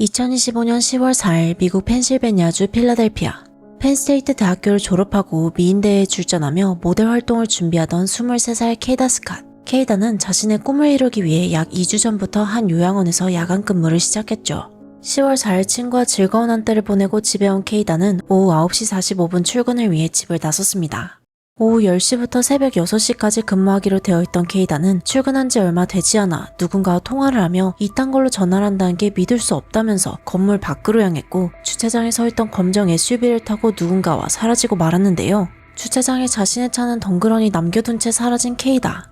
2025년 10월 4일 미국 펜실베니아주 필라델피아 펜스테이트 대학교를 졸업하고 미인대회에 출전하며 모델 활동을 준비하던 23살 케이다 스캇. 케이다는 자신의 꿈을 이루기 위해 약 2주 전부터 한 요양원에서 야간 근무를 시작했죠. 10월 4일 친구와 즐거운 한때를 보내고 집에 온 케이다는 오후 9시 45분 출근을 위해 집을 나섰습니다. 오후 10시부터 새벽 6시까지 근무하기로 되어 있던 케이다는 출근한 지 얼마 되지 않아 누군가와 통화를 하며 이딴 걸로 전화를 한다는 게 믿을 수 없다면서 건물 밖으로 향했고 주차장에 서 있던 검정 SUV를 타고 누군가와 사라지고 말았는데요. 주차장에 자신의 차는 덩그러니 남겨둔 채 사라진 케이다.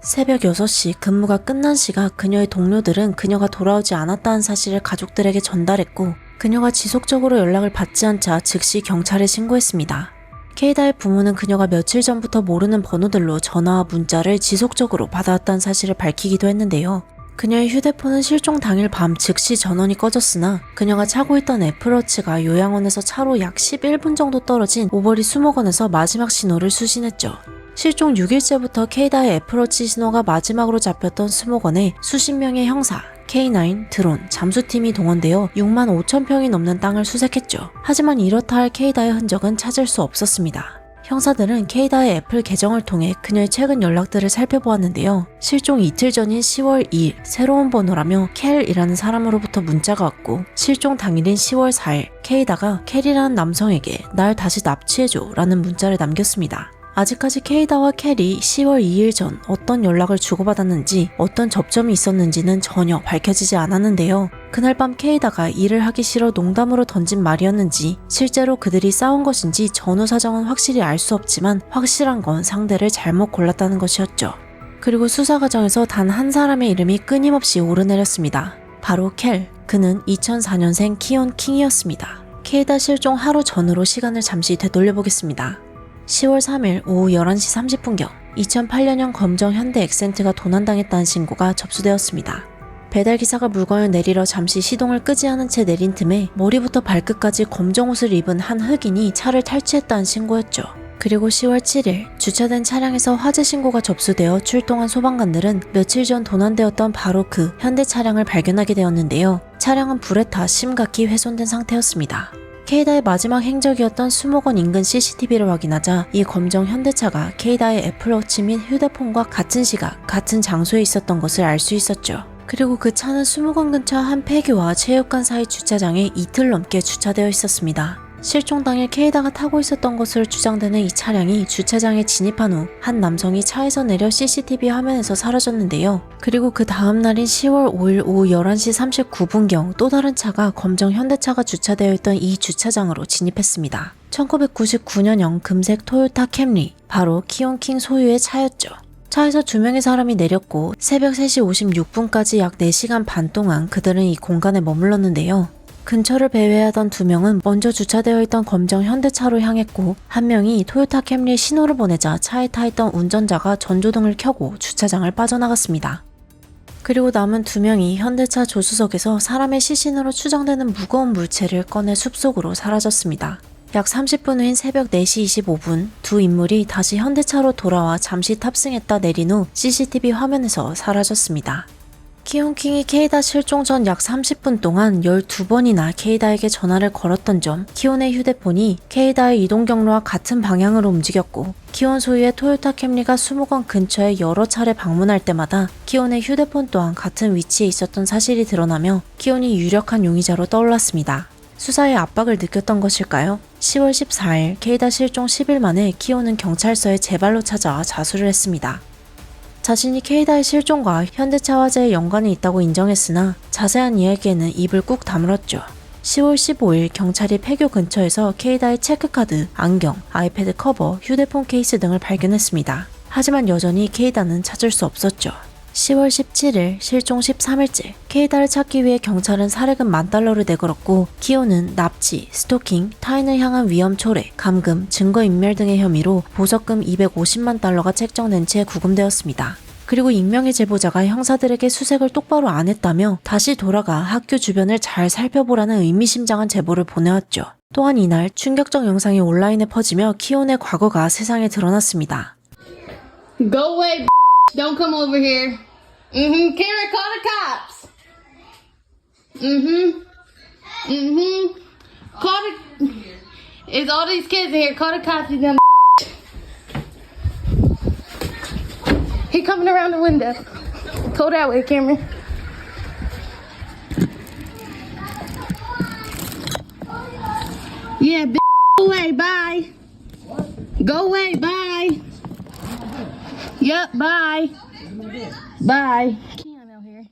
새벽 6시 근무가 끝난 시각 그녀의 동료들은 그녀가 돌아오지 않았다는 사실을 가족들에게 전달했고 그녀가 지속적으로 연락을 받지 않자 즉시 경찰에 신고했습니다. 케이다의 부모는 그녀가 며칠 전부터 모르는 번호들로 전화와 문자를 지속적으로 받아왔다는 사실을 밝히기도 했는데요. 그녀의 휴대폰은 실종 당일 밤 즉시 전원이 꺼졌으나 그녀가 차고 있던 애플워치가 요양원에서 차로 약 11분 정도 떨어진 오버리 수목원에서 마지막 신호를 수신했죠. 실종 6일째부터 케이다의 애플워치 신호가 마지막으로 잡혔던 수목원에 수십 명의 형사, K9, 드론, 잠수팀이 동원되어 6만 5천 평이 넘는 땅을 수색했죠. 하지만 이렇다 할 케이다의 흔적은 찾을 수 없었습니다. 형사들은 케이다의 애플 계정을 통해 그녀의 최근 연락들을 살펴보았는데요. 실종 이틀 전인 10월 2일 새로운 번호라며 켈이라는 사람으로부터 문자가 왔고 실종 당일인 10월 4일 케이다가 켈이라는 남성에게 날 다시 납치해줘 라는 문자를 남겼습니다. 아직까지 케이다와 켈이 10월 2일 전 어떤 연락을 주고받았는지 어떤 접점이 있었는지는 전혀 밝혀지지 않았는데요. 그날 밤 케이다가 일을 하기 싫어 농담으로 던진 말이었는지 실제로 그들이 싸운 것인지 전후 사정은 확실히 알 수 없지만 확실한 건 상대를 잘못 골랐다는 것이었죠. 그리고 수사 과정에서 단 한 사람의 이름이 끊임없이 오르내렸습니다. 바로 켈. 그는 2004년생 키온 킹이었습니다. 케이다 실종 하루 전으로 시간을 잠시 되돌려보겠습니다. 10월 3일 오후 11시 30분경 2008년형 검정 현대 엑센트가 도난당했다는 신고가 접수되었습니다. 배달 기사가 물건을 내리러 잠시 시동을 끄지 않은 채 내린 틈에 머리부터 발끝까지 검정 옷을 입은 한 흑인이 차를 탈취했다는 신고였죠. 그리고 10월 7일 주차된 차량에서 화재 신고가 접수되어 출동한 소방관들은 며칠 전 도난되었던 바로 그 현대 차량을 발견하게 되었는데요. 차량은 불에 타 심각히 훼손된 상태였습니다. 케이다의 마지막 행적이었던 수목원 인근 CCTV를 확인하자 이 검정 현대차가 케이다의 애플워치 및 휴대폰과 같은 시각, 같은 장소에 있었던 것을 알 수 있었죠. 그리고 그 차는 수목원 근처 한 폐교와 체육관 사이 주차장에 이틀 넘게 주차되어 있었습니다. 실종 당일 케이다가 타고 있었던 것으로 추정되는 이 차량이 주차장에 진입한 후 한 남성이 차에서 내려 CCTV 화면에서 사라졌는데요. 그리고 그 다음 날인 10월 5일 오후 11시 39분경 또 다른 차가 검정 현대차가 주차되어 있던 이 주차장으로 진입했습니다. 1999년형 금색 토요타 캠리, 바로 키온킹 소유의 차였죠. 차에서 두 명의 사람이 내렸고 새벽 3시 56분까지 약 4시간 반 동안 그들은 이 공간에 머물렀는데요. 근처를 배회하던 두 명은 먼저 주차되어 있던 검정 현대차로 향했고 한 명이 토요타 캠리에 신호를 보내자 차에 타 있던 운전자가 전조등을 켜고 주차장을 빠져나갔습니다. 그리고 남은 두 명이 현대차 조수석에서 사람의 시신으로 추정되는 무거운 물체를 꺼내 숲속으로 사라졌습니다. 약 30분 후인 새벽 4시 25분 두 인물이 다시 현대차로 돌아와 잠시 탑승했다 내린 후 CCTV 화면에서 사라졌습니다. 키온킹이 케이다 실종 전 약 30분 동안 12번이나 케이다에게 전화를 걸었던 점, 키온의 휴대폰이 케이다의 이동 경로와 같은 방향으로 움직였고, 키온 소유의 토요타 캠리가 수목원 근처에 여러 차례 방문할 때마다 키온의 휴대폰 또한 같은 위치에 있었던 사실이 드러나며 키온이 유력한 용의자로 떠올랐습니다. 수사에 압박을 느꼈던 것일까요? 10월 14일 케이다 실종 10일 만에 키온은 경찰서에 제발로 찾아와 자수를 했습니다. 자신이 케이다의 실종과 현대차 화재에 연관이 있다고 인정했으나 자세한 이야기에는 입을 꾹 다물었죠. 10월 15일 경찰이 폐교 근처에서 케이다의 체크카드, 안경, 아이패드 커버, 휴대폰 케이스 등을 발견했습니다. 하지만 여전히 케이다는 찾을 수 없었죠. 10월 17일 실종 13일째 케이다를 찾기 위해 경찰은 사례금 만 달러를 내걸었고 키오는 납치, 스토킹, 타인을 향한 위험 초래, 감금, 증거인멸 등의 혐의로 보석금 250만 달러가 책정된 채 구금되었습니다. 그리고 익명의 제보자가 형사들에게 수색을 똑바로 안 했다며 다시 돌아가 학교 주변을 잘 살펴보라는 의미심장한 제보를 보내왔죠. 또한 이날 충격적 영상이 온라인에 퍼지며 키온의 과거가 세상에 드러났습니다. Go away, don't come over here. Mm-hmm. Kara, call the cops. Mm-hmm. Mm-hmm. Call the. It's all these kids in here. Call the cops. Them. He coming around the window. Go that way, Cameron. Yeah, go away. Bye. Go away. Bye. Yep. Bye. Bye. Keon out here.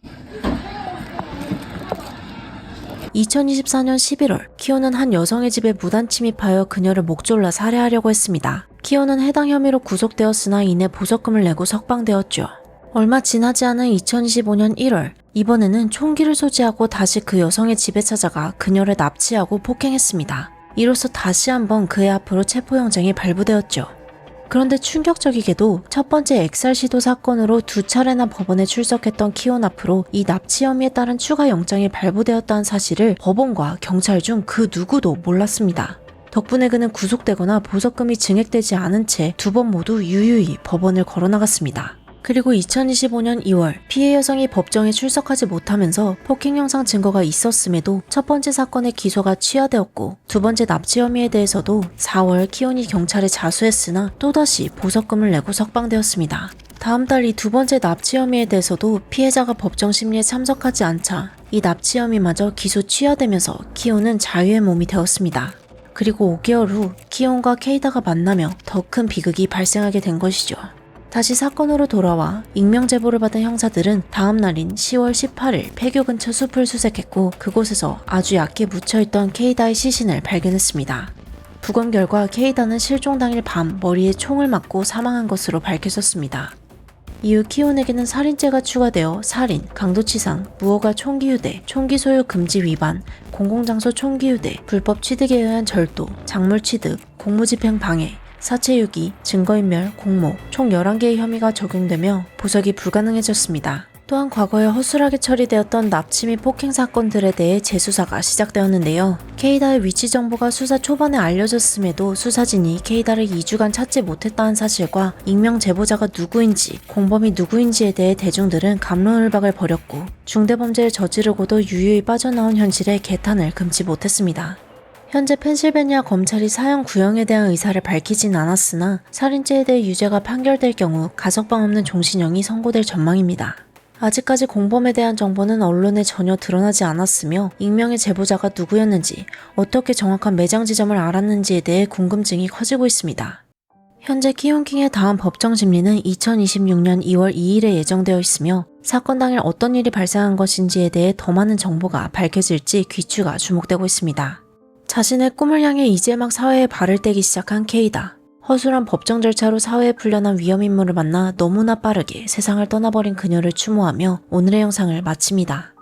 2024년 11월, 키오는 한 여성의 집에 무단 침입하여 그녀를 목졸라 살해하려고 했습니다. 키오는 해당 혐의로 구속되었으나 이내 보석금을 내고 석방되었죠. 얼마 지나지 않은 2025년 1월, 이번에는 총기를 소지하고 다시 그 여성의 집에 찾아가 그녀를 납치하고 폭행했습니다. 이로써 다시 한번 그의 앞으로 체포영장이 발부되었죠. 그런데 충격적이게도 첫 번째 엑살 시도 사건으로 두 차례나 법원에 출석했던 키온 앞으로 이 납치 혐의에 따른 추가 영장이 발부되었다는 사실을 법원과 경찰 중 그 누구도 몰랐습니다. 덕분에 그는 구속되거나 보석금이 증액되지 않은 채 두 번 모두 유유히 법원을 걸어나갔습니다. 그리고 2025년 2월 피해 여성이 법정에 출석하지 못하면서 폭행 영상 증거가 있었음에도 첫 번째 사건의 기소가 취하되었고 두 번째 납치 혐의에 대해서도 4월 키온이 경찰에 자수했으나 또다시 보석금을 내고 석방되었습니다. 다음 달 이 두 번째 납치 혐의에 대해서도 피해자가 법정 심리에 참석하지 않자 이 납치 혐의마저 기소 취하되면서 키온은 자유의 몸이 되었습니다. 그리고 5개월 후 키온과 케이다가 만나며 더 큰 비극이 발생하게 된 것이죠. 다시 사건으로 돌아와 익명 제보를 받은 형사들은 다음 날인 10월 18일 폐교 근처 숲을 수색했고 그곳에서 아주 얕게 묻혀있던 케이다의 시신을 발견했습니다. 부검 결과 케이다는 실종 당일 밤 머리에 총을 맞고 사망한 것으로 밝혀졌습니다. 이후 키온에게는 살인죄가 추가되어 살인, 강도치상, 무허가 총기 휴대, 총기 소유 금지 위반, 공공장소 총기 휴대, 불법 취득에 의한 절도, 작물 취득, 공무집행 방해, 사체 유기, 증거인멸, 공모 총 11개의 혐의가 적용되며 보석이 불가능해졌습니다. 또한 과거에 허술하게 처리되었던 납치 및 폭행 사건들에 대해 재수사가 시작되었는데요. 케이다의 위치 정보가 수사 초반에 알려졌음에도 수사진이 케이다를 2주간 찾지 못했다는 사실과 익명 제보자가 누구인지, 공범이 누구인지에 대해 대중들은 감론을박을 벌였고 중대범죄를 저지르고도 유유히 빠져나온 현실에 개탄을 금치 못했습니다. 현재 펜실베니아 검찰이 사형 구형에 대한 의사를 밝히진 않았으나 살인죄에 대해 유죄가 판결될 경우 가석방 없는 종신형이 선고될 전망입니다. 아직까지 공범에 대한 정보는 언론에 전혀 드러나지 않았으며 익명의 제보자가 누구였는지 어떻게 정확한 매장 지점을 알았는지에 대해 궁금증이 커지고 있습니다. 현재 키온킹의 다음 법정 심리는 2026년 2월 2일에 예정되어 있으며 사건 당일 어떤 일이 발생한 것인지에 대해 더 많은 정보가 밝혀질지 귀추가 주목되고 있습니다. 자신의 꿈을 향해 이제 막 사회에 발을 떼기 시작한 케이다. 허술한 법정 절차로 사회에 풀려난 위험 인물을 만나 너무나 빠르게 세상을 떠나버린 그녀를 추모하며 오늘의 영상을 마칩니다.